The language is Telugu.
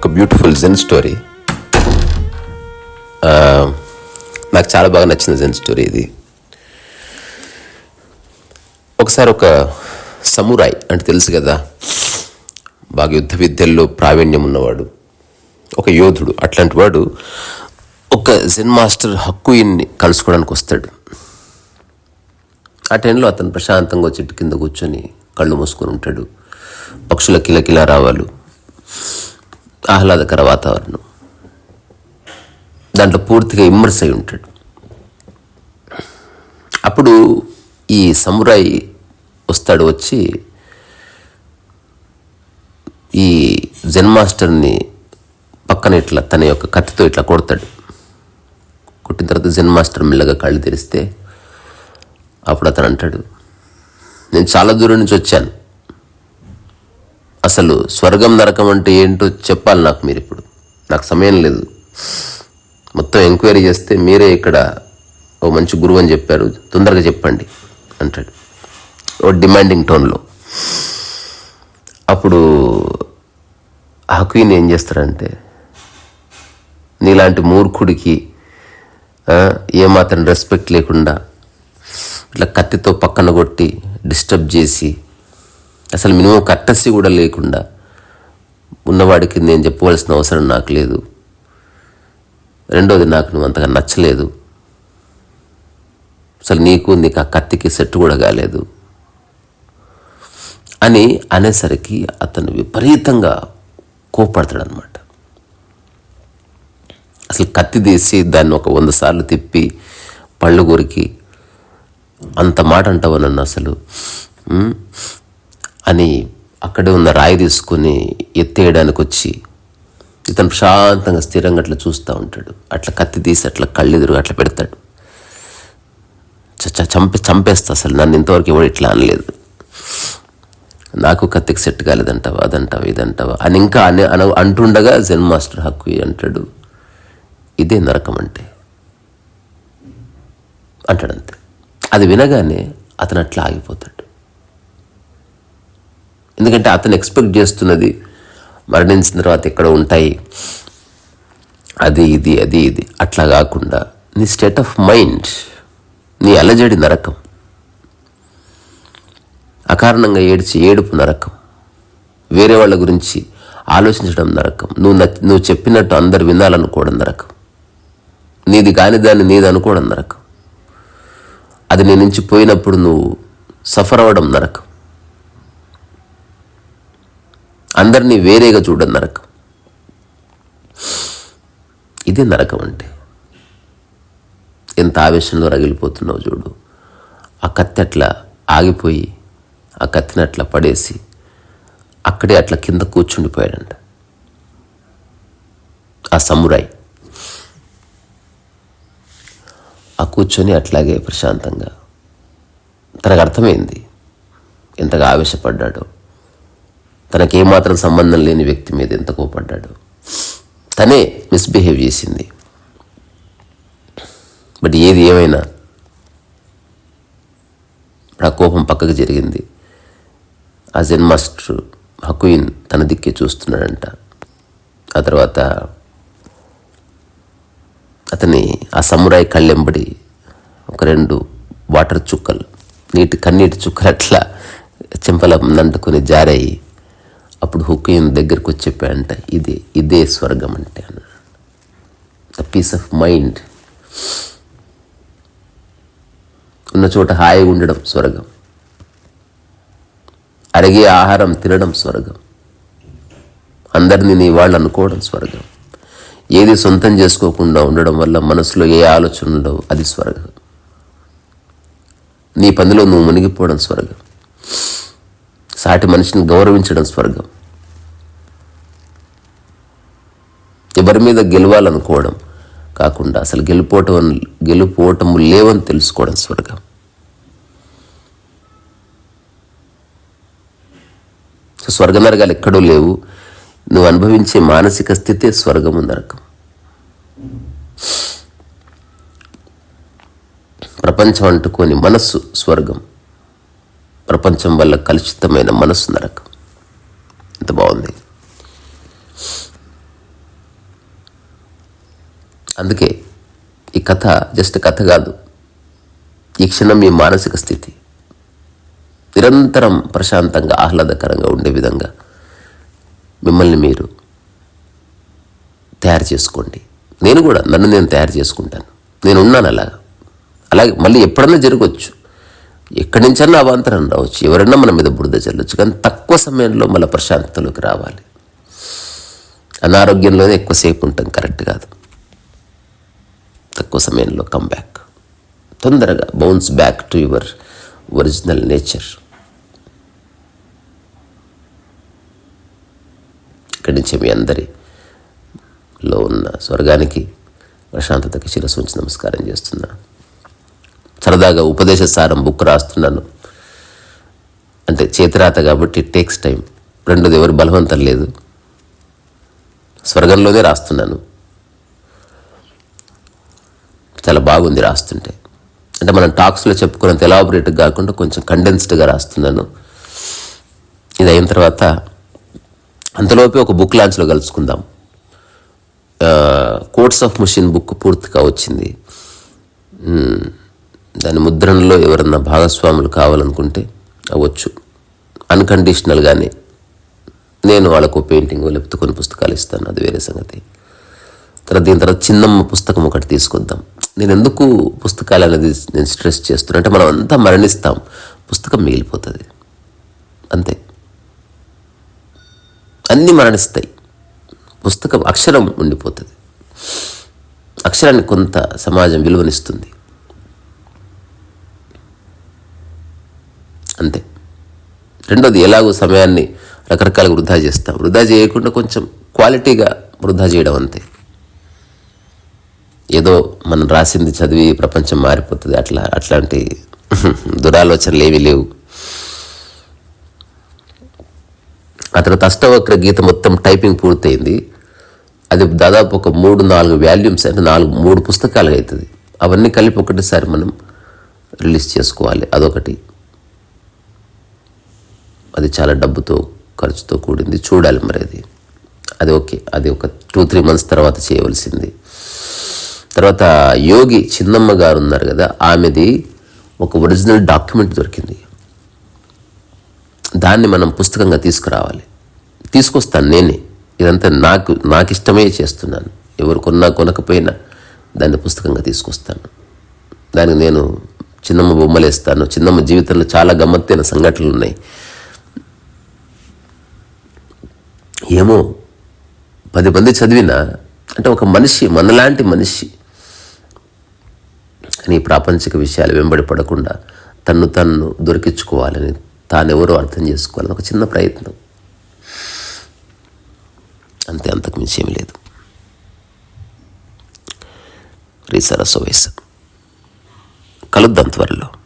ఒక బ్యూటిఫుల్ జెన్ స్టోరీ నాకు చాలా బాగా నచ్చిన జెన్ స్టోరీ ఇది. ఒకసారి ఒక సమురాయ్ అంటే తెలుసు కదా బాగా యుద్ధ విద్యల్లో ప్రావీణ్యం ఉన్నవాడు ఒక యోధుడు. అట్లాంటి వాడు ఒక జెన్ మాస్టర్ హక్కుయిన్ని కలుసుకోవడానికి వస్తాడు. ఆ టైంలో అతను ప్రశాంతంగా చెట్టు కింద కూర్చొని కళ్ళు మూసుకొని ఉంటాడు. పక్షుల కిలకిలా రావాలు. ఆహ్లాదకర వాతావరణం. దాంట్లో పూర్తిగా ఇమ్మర్స్ అయి ఉంటాడు. అప్పుడు ఈ సమురాయి వస్తాడు వచ్చి ఈ జెన్ మాస్టర్ని పక్కన ఇట్లా తన యొక్క కత్తితో ఇట్లా కొడతాడు. కొట్టిన తర్వాత జెన్ మాస్టర్ మెల్లగా కళ్ళు తెరిస్తే అప్పుడు అతను అంటాడు నేను చాలా దూరం నుంచి వచ్చాను. అసలు స్వర్గం నరకం అంటే ఏంటో చెప్పాలి నాకు మీరు ఇప్పుడు. నాకు సమయం లేదు. మొత్తం ఎంక్వైరీ చేస్తే మీరే ఇక్కడ ఓ మంచి గురువు అని చెప్పారు. తొందరగా చెప్పండి అంటాడు. ఓ డిమాండింగ్ టోన్లో. అప్పుడు హక్వీన్ ఏం చేస్తారంటే నీలాంటి మూర్ఖుడికి ఏమాత్రం రెస్పెక్ట్ లేకుండా ఇట్లా కత్తితో పక్కన కొట్టి డిస్టర్బ్ చేసి అసలు మినిమం కట్టసి కూడా లేకుండా ఉన్నవాడికి నేను చెప్పవలసిన అవసరం నాకు లేదు. రెండోది నాకు నువ్వు అంతగా నచ్చలేదు. అసలు నీకు నీకు ఆ కత్తికి సెట్ కూడా కాలేదు. అని అనేసరికి అతను విపరీతంగా కోపడతాడు అనమాట అసలు కత్తి తీసి దాన్ని ఒక వంద సార్లు తిప్పి పళ్ళు కొరికి అంత మాట అంటావు నన్ను అసలు? అని అక్కడే ఉన్న రాయి తీసుకొని ఎత్తేయడానికి వచ్చి ఇతను ప్రశాంతంగా స్థిరంగా అట్లా చూస్తూ ఉంటాడు. అట్లా కత్తి తీసి అట్లా కళ్ళెదురు అట్లా పెడతాడు. చ- చ- చంపే చంపేస్తా అసలు. నన్ను ఇంతవరకు ఎవడు ఇట్లా అనలేదు. నాకు కత్తికి సెట్ కాలేదంటావా అదంటావా ఇదంటావా అని ఇంకా అని అన అంటుండగా జెన్ మాస్టర్ హక్కు అంటాడు. ఇదే నరకం అంటే. అంటాడంతే అది వినగానే అతను అట్లా ఆగిపోతాడు. ఎందుకంటే అతను ఎక్స్పెక్ట్ చేస్తున్నది మరణించిన తర్వాత ఎక్కడ ఉంటాయి? అది ఇది అది ఇది. అట్లా కాకుండా నీ స్టేట్ ఆఫ్ మైండ్ నీ అలజడి నరకం. అకారణంగా ఏడ్చి ఏడుపు నరకం. వేరే వాళ్ళ గురించి ఆలోచించడం నరకం. నువ్వు నువ్వు చెప్పినట్టు అందరు వినాలనుకోవడం నరకం. నీది కాని దాన్ని నీది అనుకోవడం నరకం. అది నీ నుంచి పోయినప్పుడు నువ్వు సఫర్ అవ్వడం నరకం. అందరినీ వేరేగా చూడడం నరకం. ఇదే నరకం అంటే. ఎంత ఆవేశంలో రగిలిపోతున్నావు చూడు. ఆ కత్తి అట్లా ఆగిపోయి ఆ కత్తిని అట్లా పడేసి అక్కడే అట్లా కింద కూర్చుండిపోయాడంట. ఆ సమురాయి. ఆ కూర్చొని అట్లాగే ప్రశాంతంగా. తనకు అర్థమైంది. ఎంతగా ఆవేశపడ్డాడో. తనకేమాత్రం సంబంధం లేని వ్యక్తి మీద ఎంత కోపడ్డాడు? తనే మిస్బిహేవ్ చేసింది. బట్ ఏది ఏమైనా ఇప్పుడు ఆ కోపం పక్కకు జరిగింది. ఆ జెన్ మాస్టర్ హకుయిన్ తన దిక్కే చూస్తున్నాడంట. ఆ తర్వాత అతని ఆ సమురాయి కళ్ళెంబడి ఒక రెండు వాటర్ చుక్కలు నీటి కన్నీటి చుక్కలు అట్లా చెంపల నంటుకొని జారయ్యి అప్పుడు హుకుయిన్ దగ్గరకు వచ్చి చెప్పాడంట ఇదే ఇదే స్వర్గం అంటే అన్నాడు. ద పీస్ ఆఫ్ మైండ్ ఉన్న చోట హాయిగా ఉండడం స్వర్గం. అరిగే ఆహారం తినడం స్వర్గం. అందరినీ నీ వాళ్ళు అనుకోవడం స్వర్గం. ఏది సొంతం చేసుకోకుండా ఉండడం వల్ల మనసులో ఏ ఆలోచన ఉండవు అది స్వర్గం. నీ పనిలో నువ్వు మునిగిపోవడం స్వర్గం. సాటి మనిషిని గౌరవించడం స్వర్గం. ఎవరి మీద గెలవాలనుకోవడం కాకుండా అసలు గెలుపోవటం గెలుపోవటము లేవని తెలుసుకోవడం స్వర్గం. సో స్వర్గ నరకాలు ఎక్కడూ లేవు. నువ్వు అనుభవించే మానసిక స్థితే స్వర్గము నరకం. ప్రపంచం అంటుకొని మనస్సు స్వర్గం. ప్రపంచం వల్ల కలుషితమైన మనస్సు నరకం. ఎంత బాగుంది. అందుకే ఈ కథ జస్ట్ కథ కాదు ఈ క్షణం మీ మానసిక స్థితి. నిరంతరం ప్రశాంతంగా ఆహ్లాదకరంగా ఉండే విధంగా మిమ్మల్ని మీరు తయారు చేసుకోండి. నేను కూడా నన్ను నేను తయారు చేసుకుంటాను. నేను ఉన్నాను అలాగా. అలాగే మళ్ళీ ఎప్పుడన్నా జరగవచ్చు ఎక్కడి నుంచన్నా అవాంతరం రావచ్చు. ఎవరన్నా మన మీద బురద చల్లొచ్చు కానీ తక్కువ సమయంలో మళ్ళీ ప్రశాంతతలోకి రావాలి. అనారోగ్యంలోనే ఎక్కువసేపు ఉంటాం కరెక్ట్ కాదు. తక్కువ సమయంలో కమ్ బ్యాక్ తొందరగా bounce back to your original nature ఇక్కడి నుంచి మీ అందరిలో ఉన్న స్వర్గానికి ప్రశాంతతకి శిరస్సు ఉంచి నమస్కారం చేస్తున్నాను సరదాగా ఉపదేశ సారం బుక్ రాస్తున్నాను. అంటే చేతిరాత కాబట్టి టేక్స్ టైం రెండోది ఎవరు బలవంతం లేదు. స్వర్గంలోనే రాస్తున్నాను. చాలా బాగుంది రాస్తుంటే. అంటే మనం టాక్స్లో చెప్పుకున్నంత ఎలాబరేట్గా కాకుండా కొంచెం కండెన్స్డ్గా రాస్తున్నాను. ఇది అయిన తర్వాత అంతలోపే ఒక బుక్ లాంచ్లో కలుసుకుందాం. కోర్ట్స్ ఆఫ్ మిషన్ బుక్ పూర్తిగా వచ్చింది. దాని ముద్రణలో ఎవరన్నా భాగస్వాములు కావాలనుకుంటే అవ్వచ్చు. అన్కండిషనల్గానే నేను వాళ్ళకు పెయింటింగ్ లేకపోతే కొన్ని పుస్తకాలు ఇస్తాను అది వేరే సంగతి. తర్వాత దీని తర్వాత చిన్నమ్మ పుస్తకం ఒకటి తీసుకొద్దాం. నేను ఎందుకు పుస్తకాలు అనేది నేను స్ట్రెస్ చేస్తున్నా అంటే మనం అంతా మరణిస్తాం. పుస్తకం మిగిలిపోతుంది. అంతే. అన్నీ మరణిస్తాయి. పుస్తకం అక్షరం ఉండిపోతుంది. అక్షరానికి కొంత సమాజం విలువనిస్తుంది అంతే రెండోది ఎలాగో సమయాన్ని రకరకాలుగా వృధా చేస్తాం. వృధా చేయకుండా కొంచెం క్వాలిటీగా వృధా చేయడం అంతే. ఏదో మనం రాసింది చదివి ప్రపంచం మారిపోతుంది. అట్లా అట్లాంటి దురాలోచనలు ఏమీ లేవు. ఆ తర్వాత అష్టవక్ర గీత మొత్తం టైపింగ్ పూర్తయింది. అది దాదాపు ఒక మూడు నాలుగు వాల్యూమ్స్ అంటే నాలుగు మూడు పుస్తకాలు అవుతుంది. అవన్నీ కలిపి ఒకటిసారి మనం రిలీజ్ చేసుకోవాలి. అదొకటి. అది చాలా డబ్బుతో ఖర్చుతో కూడింది. చూడాలి మరి అది. అది ఓకే. అది ఒక టూ త్రీ మంత్స్ తర్వాత చేయవలసింది. తర్వాత యోగి చిన్నమ్మ గారు ఉన్నారు కదా ఆమెది ఒక ఒరిజినల్ డాక్యుమెంట్ దొరికింది. దాన్ని మనం పుస్తకంగా తీసుకురావాలి. తీసుకొస్తాను నేనే. ఇదంతా నాకు నాకు ఇష్టమే చేస్తున్నాను. ఎవరు కొన్నా కొనకపోయినా దాన్ని పుస్తకంగా తీసుకొస్తాను. దానికి నేను చిన్నమ్మ బొమ్మలేస్తాను. చిన్నమ్మ జీవితంలో చాలా గమ్మత్తైన సంఘటనలు ఉన్నాయి. ఏమో పది మంది చదివినా అంటే ఒక మనిషి మనలాంటి మనిషి. కానీ ప్రాపంచిక విషయాలు వెంబడి పడకుండా తన్ను తన్ను దొరికించుకోవాలని తానెవరో అర్థం చేసుకోవాలని ఒక చిన్న ప్రయత్నం. అంతే అంతకు మించి ఏమీ లేదు. రీసరస వయసు. కలుద్దాం త్వరలో.